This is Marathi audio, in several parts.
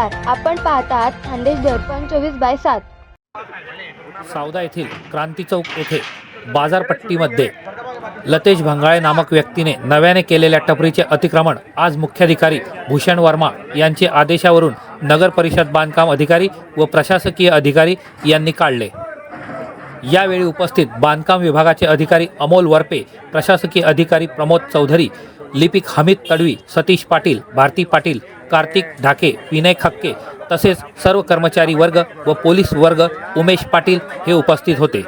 नमस्कार आपण पाहतात खानदेश दर्पण चोवीस बाय सात. सावदा येथील क्रांती चौक येथे बाजारपट्टीमध्ये लतेश भंगाळे नामक व्यक्तीने नव्याने केलेल्या टपरीचे अतिक्रमण. आज मुख्याधिकारी भूषण वर्मा यांचे आदेशावरून नगर परिषद बांधकाम अधिकारी व प्रशासकीय अधिकारी यांनी काढले. यावेळी उपस्थित बांधकाम विभागाचे अधिकारी अमोल वरपे प्रशासकीय अधिकारी प्रमोद चौधरी लिपिक हमीद तडवी सतीश पाटील भारती पाटील कार्तिक ढाके विनय खक्के तसेच सर्व कर्मचारी वर्ग व पोलीस वर्ग उमेश पाटील हे उपस्थित होते.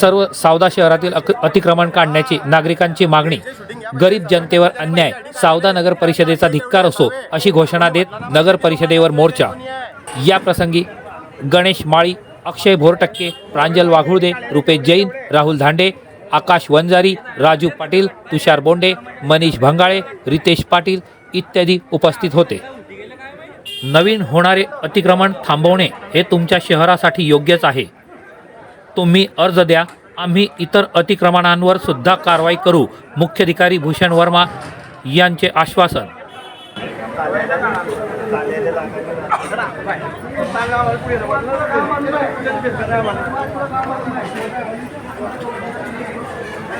सर्व सावदा शहरातील अक अतिक्रमण काढण्याची नागरिकांची मागणी गरीब जनतेवर अन्याय सावदा नगर परिषदेचा धिक्कार असो अशी घोषणा देत नगर परिषदेवर मोर्चा. या प्रसंगी गणेश माळी अक्षय भोरटक्के प्रांजल वाघुळदे रुपेश जैन राहुल धांडे आकाश वंजारी राजू पाटील तुषार बोंडे मनीष भंगाळे रितेश पाटील इत्यादी उपस्थित होते. नवीन होणारे अतिक्रमण थांबवणे हे तुमच्या शहरासाठी योग्यच आहे. तुम्ही अर्ज द्या आम्ही इतर अतिक्रमणांवर सुद्धा कारवाई करू मुख्याधिकारी भूषण वर्मा यांचे आश्वासन.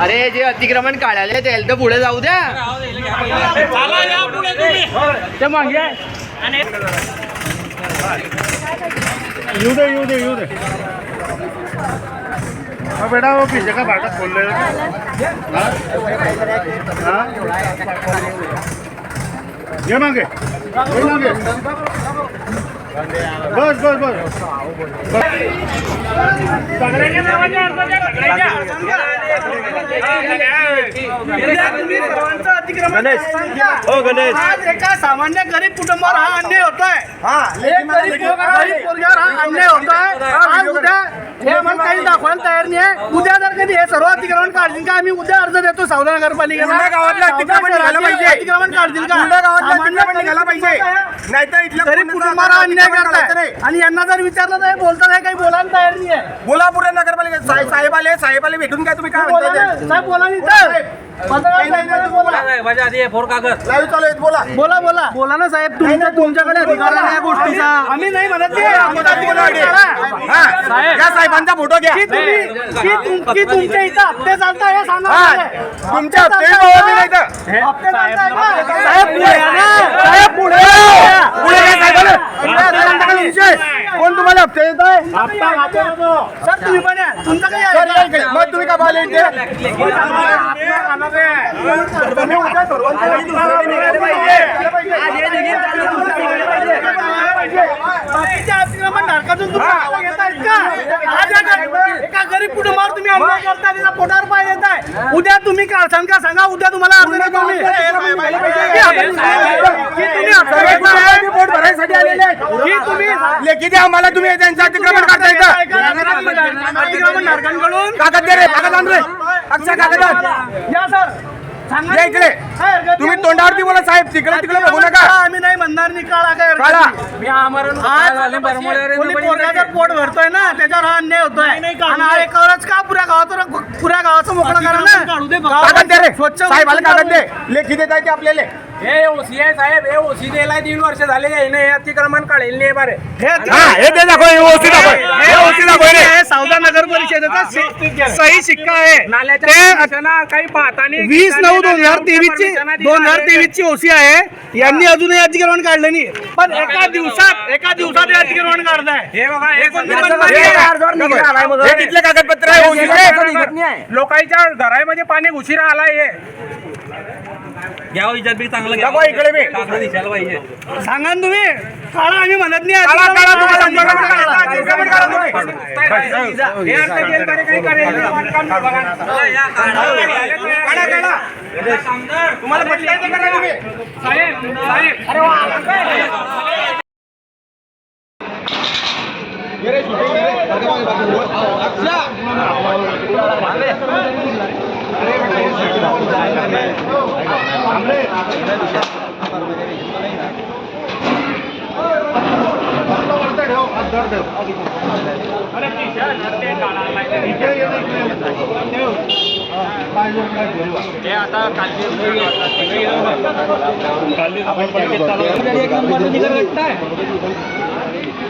अरे जे अतिक्रमण काढायला त्याला तर पुढे जाऊ द्या. ते मागे येऊ दे येऊ दे येऊ दे. बेटा वो पीछे का फाटक खोल ले ये मांगे ये मांगे. बस बस बस. गणेश. हो गणेश. आज एका सामान्य गरीब कुटुंबावर हा अन्याय होतोय. एक गरीब गरीब पोरग्यावर हा अन्याय होतोय. आज उद्या हे आम्हाला काही दाखवायला तयार नाही आहे उद्या जर कधी हे सर्व अतिक्रमण काढतील का? आम्ही उद्या अर्ज देतो सावदा नगरपालिकेला. गावातलं अतिक्रमण पाहिजे. काढतील का? गावातलं अतिक्रमण पाहिजे. गरीब पुण्याचं कुटुंबाला अन्याय करताय नाही. आणि यांना जर विचारलं तर हे बोलतात हे काही बोलायला तयार नाही आहे बोला पुढे नगरपालिका साहेब साहेब आले साहेब आले भेटून काय तुम्ही काय बोला ना, म्हणताय साहेब बोला. नाही तर पत्रकार साहेबांना बोला लाईव्ह चालू आहेत बोला. बोला बोला. बोला ना साहेब. तुमच्या तुमच्याकडे अधिकार आहे या गोष्टीचा. आम्ही नाही म्हणत ते. हा या साहेबांचा फोटो घ्या. की तुम्ही की तुम- की तुमच्या इथं हप्ते चालताय हे सांगा हा मला. तुमच्या हप्ते हप्ते चालताय बाबा नाही का? तर हप्ते चालताय का? साहेब पुढे या. ना. साहेब पुढे या. पुढे या साहेबाला. कोण तुम्हाला हप्ते देत आहे सर तुम्ही पण या. तुमचं काही आहे का? मग तुम्ही का इथे तुम्ही उद्या सर्वांची बाकीच्या अतिक्रमण धारकातून तुम्ही नावं घेतायत का? आज एका- एका गरीब कुटुंबावर तुम्ही अन्याय करताय देताय उद्या तुम्ही का सांगा उद्या तुम्हाला अर्ज की तुम्ही की लेखी द्या आम्हाला तुम्ही त्यांचं अतिक्रमण करता येतं कागद दे रे कागद आण रे अक्षा कागद. या सर सांगा या इकडे. तुम्ही. तोंडावरती बोला साहेब तिकडे तिकडे बघू नका. आम्ही नाही म्हणणार नाही काळा. काय कोणी पोरगाचं पोट भरतोय ना त्याच्यावर हा अन्याय होतोय. आणि एकावरच का पुऱ्या गावाचं पुऱ्या गावाचं मोकळं करा ना? स्वच्छ साहेबाला कागद दे. लेखी देत आहे ते आपल्याला. हे ओसी आहे साहेब हे ओसी द्यायला दीड वर्ष झाले आहे हे अतिक्रमण काढेल नाही बारे. हे हा हे दे दाखव हे ओसी दाखव हे ओसी दाखव रे हे सावदा नगर परिषदेचा सही शिक्का आहे. नाल्याच्या ते permission काही पाहताना वीस नऊ दोन हजार तेवीस ची दोन हजार तेवीस ची ओसी आहे. यांनी अजूनही अतिक्रमण काढलं नाही. पण एका दिवसात एका दिवसात अतिक्रमण काढताय हे बघा हे कागदपत्र आहे लोकांच्या घरामध्ये पाणी घुशिरा आलाय. हे घ्यावं विचार बी चांगलं दाखवा इकडे बी. चांगलं दिसायला पाहिजे सांगा ना तुम्ही काढा आम्ही म्हणत नाही काढा, काढा, तुम्हाला अतिक्रमण सांगतो, काढा, काढा. अतिक्रमण काढा तुम्ही. हे अर्थ गेलकडे काही करेल बांधकाम विभागानं. काढा, काढा. तुम्हाला पटलं ते करा तुम्ही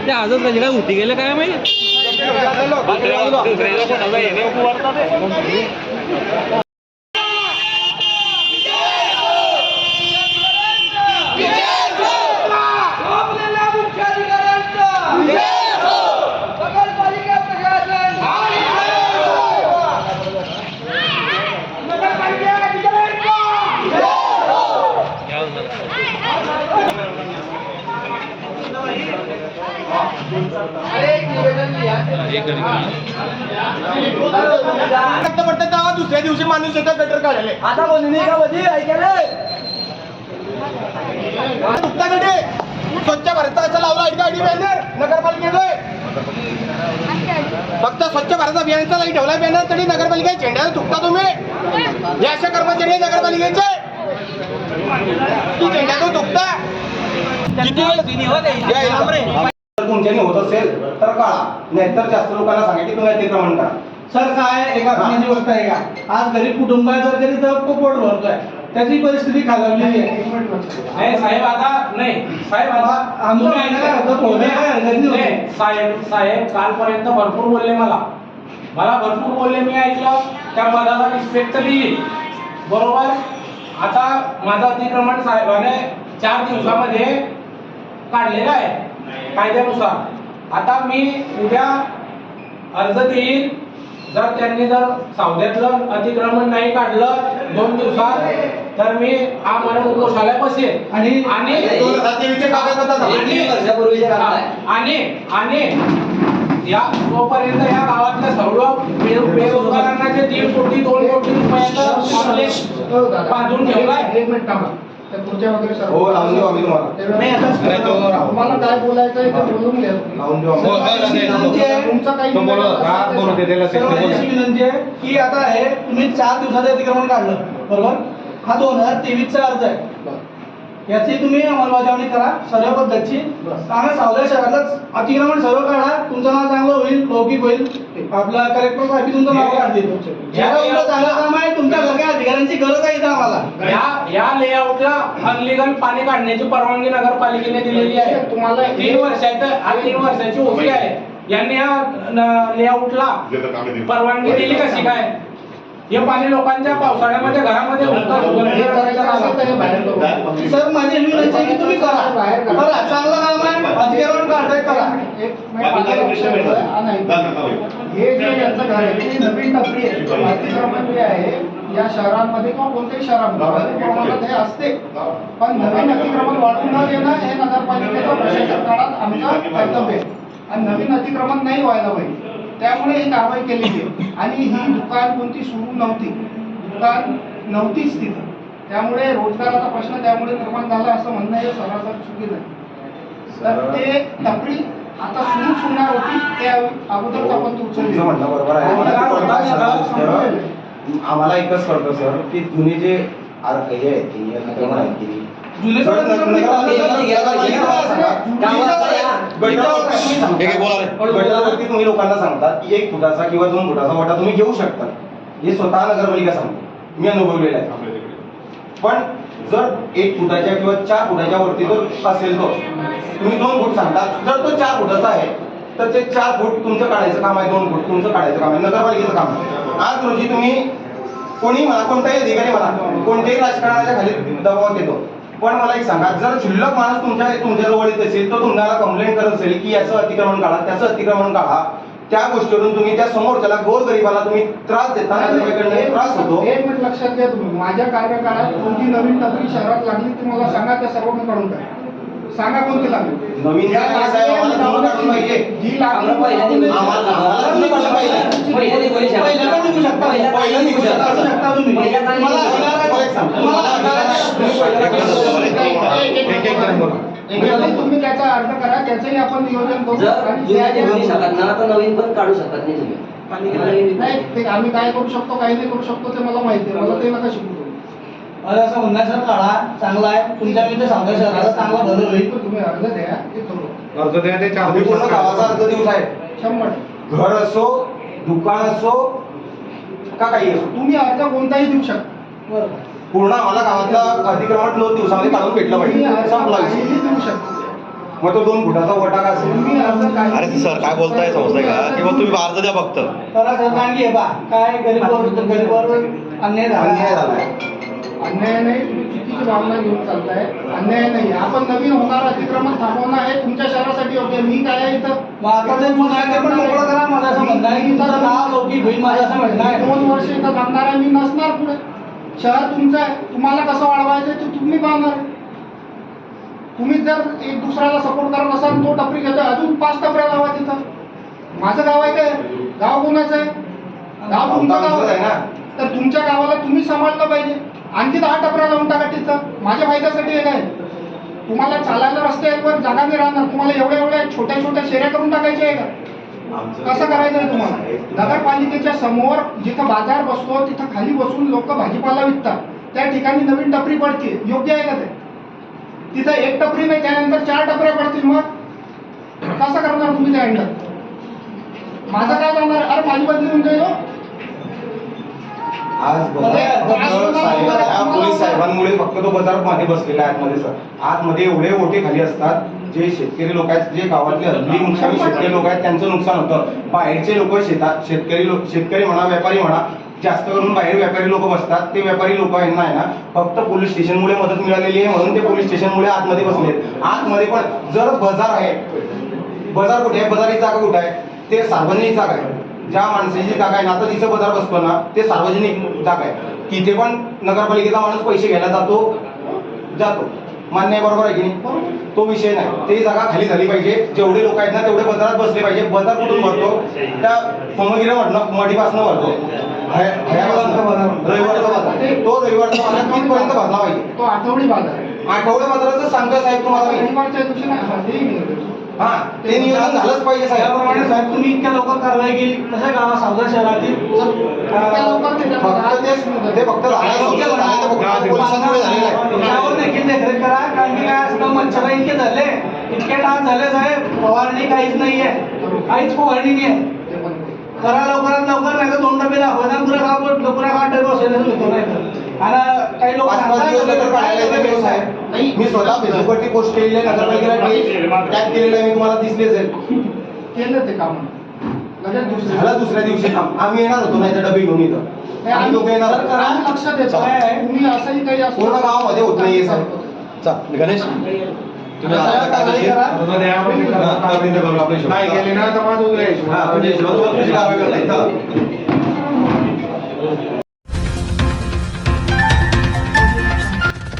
ते आजच कशी काय उठी गेलं काय माहिती आता काढायला नाही का बोलली ऐकायला दुखता स्वच्छ भारताचा असं लावला आहे गाडी बॅनर. नगरपालिकेचं फक्त स्वच्छ भारत अभियानचा लाइट ठेवलाय बॅनर तरी नगरपालिका झेंड्याला दुखता तुम्ही. हे असे कर्मचारी आहे नगरपालिकेचे की झेंड्यातून दुखता. किती तुमच्यानी होत असेल तर काळा नाहीतर जास्त लोकांना सांगा की तुम्ही अतिक्रमण करा. सर काय एका पाण्याची गोष्ट आहे का? आज गरीब कुटुंब आहे तर तरी तर पोट भरतोय त्याची परिस्थिती खालावलेली आहे. नाही साहेब आता नाही. साहेब आता आमचं काय. होतं, काय हरकत नाही साहेब साहेब कालपर्यंत भरपूर बोलले मला. मला भरपूर बोलले मी ऐकलं. त्या पदाला रिस्पेक्ट दिली. बरोबर? आता माझं अतिक्रमण साहेबाने चार दिवसामध्ये काढलेलं आहे. कायद्यानुसार. आता मी उद्या अर्ज देईन जर त्यांनी जर सावध्यातलं अतिक्रमण नाही काढलं दोन दिवसात तर मी हा मन उपोषणाला बसेल. आणि आणि. आणि आणि या तोपर्यंत या गावातल्या सर्व बेरोजगारांना जे दीड कोटी दोन कोटी रुपयाचं कॉम्प्लेक्स बांधून ठेवलाय. एक मिनिट थांबा त्या खुर्च्या वगैरे सर्व हो लावून देऊ आम्ही तुम्हाला. नाही, आता- तुम्हाला काय बोलायचं आहे ते बोलून घ्या लावून देऊ आम्ही. विनंती आहे तुमचं काही सर्वांची विनंती आहे की? आता हे तुम्ही चार दिवसाचं अतिक्रमण काढलं बरोबर? हा दोन हजार तेवीसचा अर्ज आहे. याची तुम्ही अंमलबजावणी करा सर्व पद्धतची आम्ही सावल्या शहरातच अतिक्रमण सर्व काढा. तुमचं नाव चांगलं होईल लौकिक होईल. आपला कलेक्टर साहेब तुमचं नाव काढतील. ज्याला चांगलं काम आहे तुमच्या सगळ्या अधिकाऱ्यांची गरज आम्हाला या या लेआउटला अनलिगल पाणी काढण्याची परवानगी नगरपालिकेने दिलेली आहे. तुम्हाला तीन वर्षाचं हा तीन वर्षाची ओसी आहे. यांनी या लेआउटला परवानगी दिली कशी काय? हे पाणी लोकांच्या पावसाळ्यामध्ये घरामध्ये. सर माझी विनंती आहे की तुम्ही करा. बाहेर करा. करा चांगलं काम आहे अतिक्रमण काढताय करा. हा, नाही. हे जे यांचं घर आहे ती नवीन टपरी आहे. अतिक्रमण जे आहे. या शहरांमध्ये किंवा कोणत्याही शहरामध्ये. हे असते. पण नवीन अतिक्रमण वाढवून न देणं हे नगरपालिकेचं प्रशासन काळात आमचं कर्तव्य आहे. आणि नवीन अतिक्रमण नाही व्हायला पाहिजे. त्यामुळे ही कारवाई केलेली आहे आणि ही दुकान कोणती सुरू नव्हती. दुकान नव्हतीच तिथं. त्यामुळे रोजगाराचा प्रश्न त्यामुळे निर्माण झाला असं म्हणणं हे सरासर चुकीचं आहे. तर ते टपरी आता सुरू होणार होती त्या अगोदरच आपण तुमचं म्हणणं बरोबर आहे. आम्हाला एकच कळतं सर की जुने जे आर- हे आहेत गटावरती तुम्ही लोकांना सांगता की एक फुटाचा किंवा दोन फुटाचा वाटा तुम्ही घेऊ शकता. हे स्वतः नगरपालिका सांगते. मी अनुभवलेलं आहे. पण जर एक फुटाच्या किंवा चार फुटाच्या वरती जर असेल तो तुम्ही दोन फूट सांगता. जर तो चार फुटाचा आहे तर ते चार फूट तुमचं काढायचं काम आहे दोन फूट तुमचं काढायचं काम आहे नगरपालिकेचं काम आहे. आज रोजी तुम्ही कोणी मला कोणताही अधिकारी मला कोणत्याही राजकारणाच्या खाली दबाव येतो. पण मला एक सांगा जर शिल्लक माणूस तुमच्या तुमच्या जवळ येत असेल तर तुम्हाला कंप्लेंट करत असेल की याचं अतिक्रमण काढा त्याचं अतिक्रमण काढा. त्या गोष्टीवरून तुम्ही त्या समोरच्याला गोरगरिबाला तुम्ही त्रास देता त्रास होतो. एक मिनिट लक्षात घ्या तुम्ही. माझ्या कार्यकाळात कोणती नवीन टपरी शहरात लागली ती मला सांगा त्या सर्व मी काढून टाकेन. सांगा कोणती लागली नवीन तुम्ही त्याचा अर्ज करा त्याचंही आपण नियोजन करू जर आणि जुन्या त्या- निवडू शकत ना तर नवीन पण काढू शकत नाही तुम्ही नवीन- नाही ते आम्ही काय करू शकतो काही नाही करू शकतो ते मला माहिती आहे मला ते नका शिकू. मला असं म्हणण्याचा काढा चांगला आहे. तुमच्या मी ते सांगायचं शहराला चांगला बदल होईल. तुम्ही अर्ज द्या ते करू. अर्ज द्या ते आम्ही पूर्ण गावाचा अर्ज देऊ साहेब. शंभर. घर असो दुकान असो का काही असो. तुम्ही अर्ज कोणताही देऊ शकता. बरोबर पूर्ण आम्हाला गावातला अतिक्रमण दोन दिवसामध्ये काढून भेटलं पाहिजे. अर्ज संपला विषय. काहीही देऊ शकता. मग तो दोन फुटाचा वटा का असेल? तुम्ही अर्ज काही अरे सर काय बोलताय समजतंय का? किंवा तुम्ही अर्ज द्या फक्त. तर सर मानगी आहे बा. काय गरीबवर गरीबवर अन्याय अन्याय झाला. झालाय अन्याय नाही तुम्ही चुकीची भावना घेऊन चालताय. अन्याय नाही. आपण नवीन होणार अतिक्रमण थांबवणं आहे तुमच्या शहरासाठी योग्य. मी काय आहे इथं? दोन वर्ष इथं थांबणार आहे मी नसणार पुढे. शहर तुमचं आहे. तुम्हाला कसं वाढवायचं ते तुम्ही पाहणार आहे. तुम्ही जर एक दुसऱ्याला सपोर्ट करत असाल तो टपरी घेतोय. अजून पाच टपऱ्या लावा तिथं. माझं गाव आहे काय? गाव कोणाचं आहे? गाव तुमचं गाव आहे ना. तर तुमच्या गावाला तुम्ही सांभाळलं पाहिजे. आणखी दहा टपऱ्या लावून टाका तिथं. माझ्या फायद्यासाठी आहे. काय तुम्हाला चालायला रस्त्यावर जागा नाही राहणार. तुम्हाला एवढ्या एवढ्या छोट्या छोट्या शेऱ्या करून टाकायच्या आहे का? कसं करायचं आहे तुम्हाला? नगरपालिकेच्या समोर जिथं बाजार बसतो तिथं खाली बसून लोक भाजीपाला विकतात. त्या ठिकाणी नवीन टपरी पडते योग्य आहे का ते? तिथं एक टपरी नाही त्यानंतर चार टपऱ्या पडतील मग? कसं करणार तुम्ही त्या हँडल माझं काय जाणार? अरे माझी बदली हो. आज पोलीस साहेबांमुळे फक्त तो बाजारमध्ये बसलेला आहे आतमध्ये सर. आतमध्ये एवढे ओटे खाली असतात जे शेतकरी लोक आहेत जे गावातले हल्ली मुख्याने शेतकरी लोक आहेत त्यांचं नुकसान होतं. बाहेरचे लोक शेतात शेतकरी लोक शेतकरी म्हणा व्यापारी म्हणा जास्त करून बाहेर व्यापारी लोक बसतात. ते व्यापारी लोक यांना आहे ना फक्त पोलीस स्टेशनमुळे मदत मिळालेली आहे म्हणून ते पोलीस स्टेशनमुळे आतमध्ये बसलेत. आतमध्ये पण जर बाजार आहे बाजार कुठे आहे? बाजाराची जागा कुठे आहे? ते सार्वजनिक जागा आहे. ज्या माणसाची जागा आहे ना आता जिथं बाजार बसतो ना ते सार्वजनिक जागा आहे. तिथे पण नगरपालिकेचा माणूस पैसे घ्यायला जातो जातो. मान्य आहे बरोबर आहे की नाही? तो विषय नाही. ते जागा खाली झाली पाहिजे. जेवढे लोक आहेत ना तेवढे बाजारात बसले पाहिजे. बाजार कुठून भरतो? त्या सोमगिरी म्हटलं मडीपासनं भरतो. रविवारचा बाजार. तो रविवारचा बाजार तिथपर्यंत भरला पाहिजे? तो आठवडी बाजार आहे. आठवड्या बाजाराचं सांगतो साहेब तुम्हाला हा, ते नियोजन झालंच पाहिजे त्याप्रमाणे साहेब साहेब तुम्ही इतक्या लवकर कारवाई केली. तशा गावा सावधा शहरातील. फक्त ते फक्त पोलिसांमुळे झालेलं आहे. देखील देखरेख करा कारण की काय असतं मच्छर इतके झाले. इतके डास झाले साहेब. फवारणी काहीच नाहीये. काहीच फवारणी नाही आहे. करा लवकरात लवकर नाही तर दोन डबे दाखवा पुरा गाव पुरा गाव डबे होतो नाही तर आणि काही लोक मी साहेब. मी स्वतः फेसबुकवरती पोस्ट केलेली आहे नगरपालिकेला टॅग केलेलं आहे मी तुम्हाला दिसलेच आहे केलं ते काम. झालं दुसऱ्या दिवशी काम. आम्ही येणार होतो नाही तर डबे घेऊन इथं. नाही, आम्ही लोक येणार सर, करा, होतो. लक्ष देतो. काय आहे? तुम्ही असंही काही असं पूर्ण गावामध्ये होत नाहीये, सर. चल गणेश. हा. नाही गेले ना तर माझं